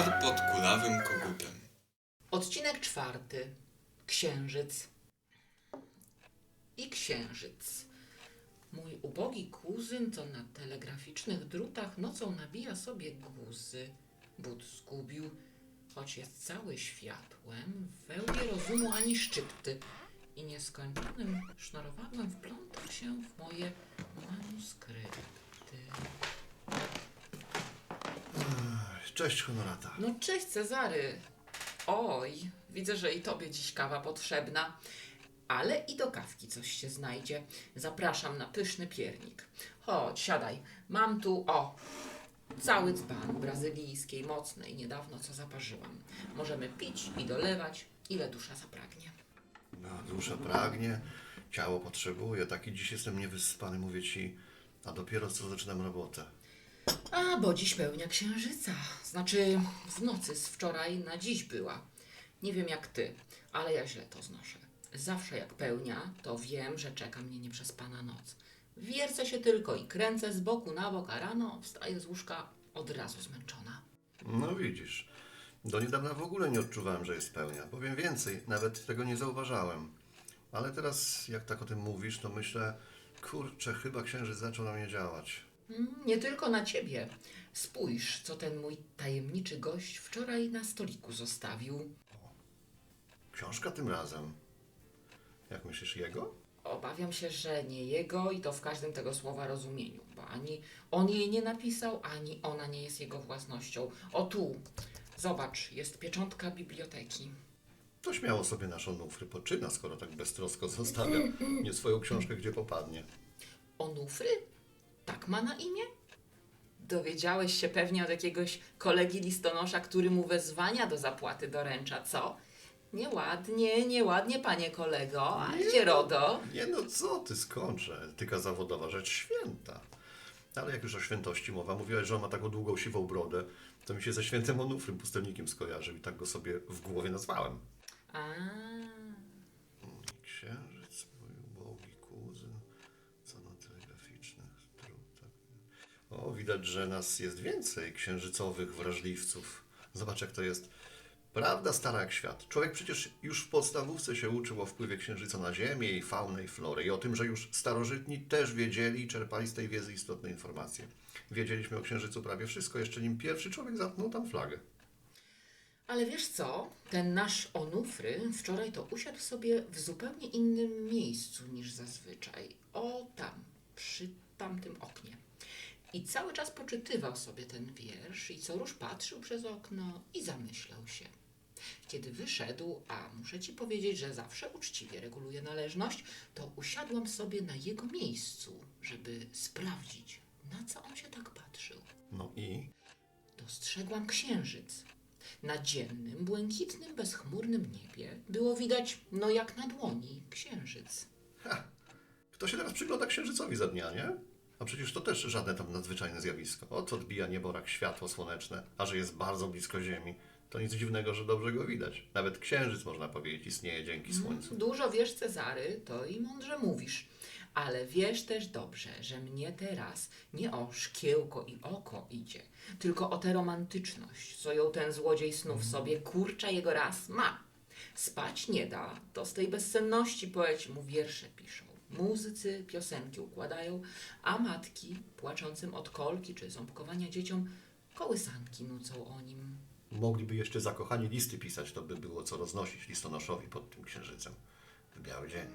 Pod kulawym kogutem. Odcinek czwarty. Księżyc. I księżyc. Mój ubogi kuzyn to na telegraficznych drutach nocą nabija sobie guzy. But zgubił, choć jest cały światłem, w wełbie rozumu ani szczypty. I nieskończonym sznurowadłem wplątał się w moje manuskrypty. Cześć, Honorata. No cześć Cezary. Oj, widzę, że i tobie dziś kawa potrzebna. Ale i do kawki coś się znajdzie. Zapraszam na pyszny piernik. Chodź, siadaj. Mam tu, o, cały dzban brazylijskiej, mocnej, niedawno co zaparzyłam. Możemy pić i dolewać, ile dusza zapragnie. No, dusza pragnie, ciało potrzebuje. Taki dziś jestem niewyspany, mówię ci, a dopiero co zaczynam robotę. A, bo dziś pełnia księżyca. Znaczy, z nocy z wczoraj na dziś była. Nie wiem jak ty, ale ja źle to znoszę. Zawsze jak pełnia, to wiem, że czeka mnie nieprzespana noc. Wiercę się tylko i kręcę z boku na bok, a rano wstaję z łóżka od razu zmęczona. No widzisz, do niedawna w ogóle nie odczuwałem, że jest pełnia. Powiem więcej, nawet tego nie zauważałem. Ale teraz, jak tak o tym mówisz, to myślę, kurczę, chyba księżyc zaczął na mnie działać. Mm, Nie tylko na ciebie. Spójrz, co ten mój tajemniczy gość wczoraj na stoliku zostawił. Książka tym razem. Jak myślisz, jego? Obawiam się, że nie jego i to w każdym tego słowa rozumieniu, bo ani on jej nie napisał, ani ona nie jest jego własnością. O tu, zobacz, jest pieczątka biblioteki. To śmiało sobie nasz Onufry poczyna, skoro tak beztrosko zostawia nie swoją książkę, gdzie popadnie. Onufry? Tak ma na imię? Dowiedziałeś się pewnie od jakiegoś kolegi listonosza, który mu wezwania do zapłaty doręcza, co? Nieładnie, nieładnie, panie kolego. A gdzie RODO? Nie no, co ty skończę? Etyka zawodowa, rzecz święta. Ale jak już o świętości mowa, mówiłaś, że on ma taką długą, siwą brodę, to mi się ze świętym Onufrym, pustelnikiem skojarzył i tak go sobie w głowie nazwałem. A, Księżyc, mój ubogi kuzyn, co na telegraficznych drutach. O, widać, że nas jest więcej księżycowych wrażliwców. Zobacz, jak to jest. Prawda stara jak świat. Człowiek przecież już w podstawówce się uczył o wpływie księżyca na Ziemię, jej faunę i florę i o tym, że już starożytni też wiedzieli i czerpali z tej wiedzy istotne informacje. Wiedzieliśmy o księżycu prawie wszystko, jeszcze nim pierwszy człowiek zatknął tam flagę. Ale wiesz co? Ten nasz Onufry wczoraj to usiadł sobie w zupełnie innym miejscu niż zazwyczaj. O tam, przy tamtym oknie. I cały czas poczytywał sobie ten wiersz i co rusz patrzył przez okno i zamyślał się. Kiedy wyszedł, a muszę ci powiedzieć, że zawsze uczciwie reguluje należność, to usiadłam sobie na jego miejscu, żeby sprawdzić, na co on się tak patrzył No i dostrzegłam księżyc. Na dziennym, błękitnym, bezchmurnym niebie było widać, no jak na dłoni, księżyc. Kto się teraz przygląda księżycowi za dnia, nie? A przecież to też żadne tam nadzwyczajne zjawisko. Oto odbija nieborak światło słoneczne, a że jest bardzo blisko Ziemi, to nic dziwnego, że dobrze go widać. Nawet księżyc, można powiedzieć, istnieje dzięki słońcu. Dużo wiesz, Cezary, to i mądrze mówisz. Ale wiesz też dobrze, że mnie teraz nie o szkiełko i oko idzie, tylko o tę romantyczność, co ją ten złodziej snów sobie kurcza jego raz ma. Spać nie da, to z tej bezsenności poeci mu wiersze piszą. Muzycy piosenki układają, a matki, płaczącym od kolki czy ząbkowania dzieciom, kołysanki nucą o nim. Mogliby jeszcze zakochani listy pisać, to by było co roznosić listonoszowi pod tym księżycem w biały dzień.